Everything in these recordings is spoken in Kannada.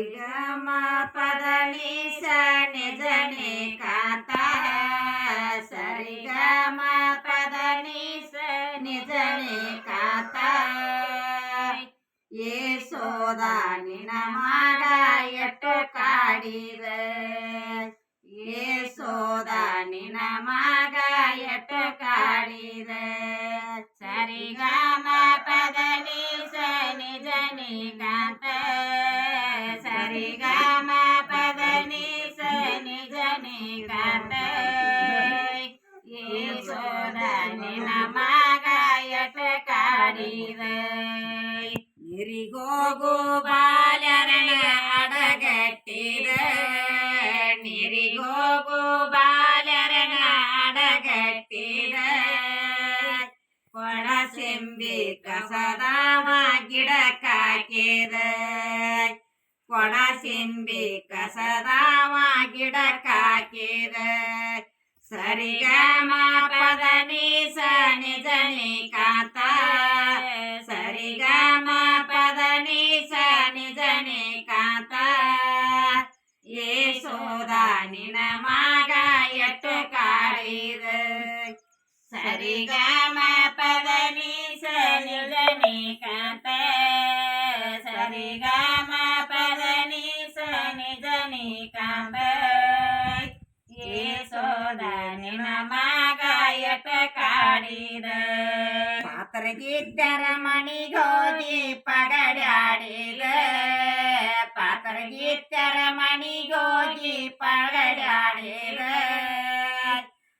ಸರಿಗಮ ಪದ ನಿ ಸ ನಿಜ ನಿ ಕಾತ ಸರಿಗಮ ಪದ ನಿ ಸ ನಿಜ ನಿ ಕಾತ ಏಸೋದ ನಿನ ಮಗ ಎಟ್ಟು ಕಾಡಿದ ಏಸೋದ ನಿನ ಮಗ ಎಟ್ಟು ಕಾಡಿದ ಸರಿಗಮ சரி கம பத நிச நிஜ நிகோதனி நமகாயட்ட காடிதை நிரிகோபாலரண அடகட்டிட நிரிகோபாலரண அடகட்டிட கொட செம்பி கசதாமா கிடக்காக்கியதை ಬಾಲರಣ ಅಡಗಟ್ಟಿದ ಕೊಡ ಸೆಂಬಿ ಕಸದಾವ ಸ ನಿಜ ಕಾತ ಸರಿ ಸರಿಗಮ ಪದ ನೀ ಸ ನಿಜ ಕಾತ ಏ ಏಸೋದ ನಿನ ಮಾಗ ಎಟ್ಟು ಕಾಡಿದ. ನೀ ಸ ಕಾತ ಸರಿ ಕಾತ ಏಸೋದ ನಿನ ಮಗ ಎಟ ಕಾಡಿದ. ಪಾತ್ರಗಿದ್ದರ ಮಣಿಗೋದಿ ಪಗಡಾಡಿದ ಪಾತ್ರಗಿದ್ದರ ಮಣಿಗೋದಿ ಪಗಡಾಡಿದ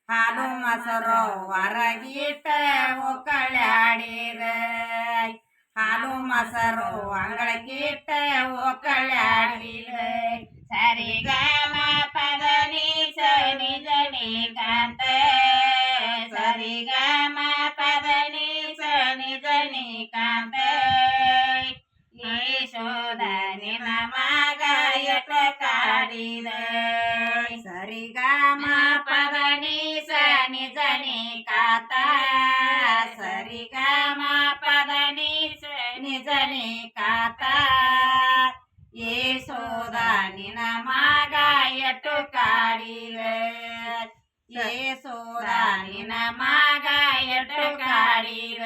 ಹಾಲು ಮೊಸರು ಹೊರಗಿಟ್ಟ ಒಕ್ಕಳಾಡಿದ ಹಾಲು ಮೊಸರು ಅಂಗಳಗಿಟ್ಟ ಒಕ್ಕಳಾಡಿದ ಸರಿಗ ऐकात सरी गा मा पदनी सनी जनी कात। यशोदाने नमा गायत काढील। सरी गा मा पदनी सनी जनी कात। सरी गा मा पदनी सनी जनी कात। यशोदाने नमा गायत काढील। எட்டு ಕಾಡಿದ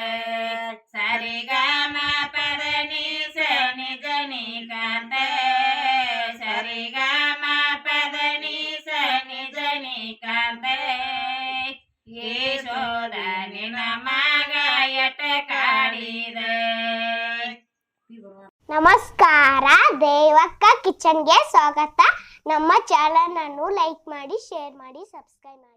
சரிகம பதனி சனி ஜனி ಕಾಡಿದ. சரிகம ಪದ சனி ಸ ನಿಜ ನಿ ಕಾಂತ ಸರಿಗಮ ಪದ ನೀ ಸ ನಿಜ ನಿ ಕಾಂತ ನಮಸ್ಕಾರ ದೇವಕ್ಕ ಕಿಚನ್ಗೆ ಸ್ವಾಗತ. ನಮ್ಮ ಚಾನಲ್ ಅನ್ನು ಲೈಕ್ ಮಾಡಿ ಶೇರ್ ಮಾಡಿ ಸಬ್ಸ್ಕ್ರೈಬ್ ಮಾಡಿ.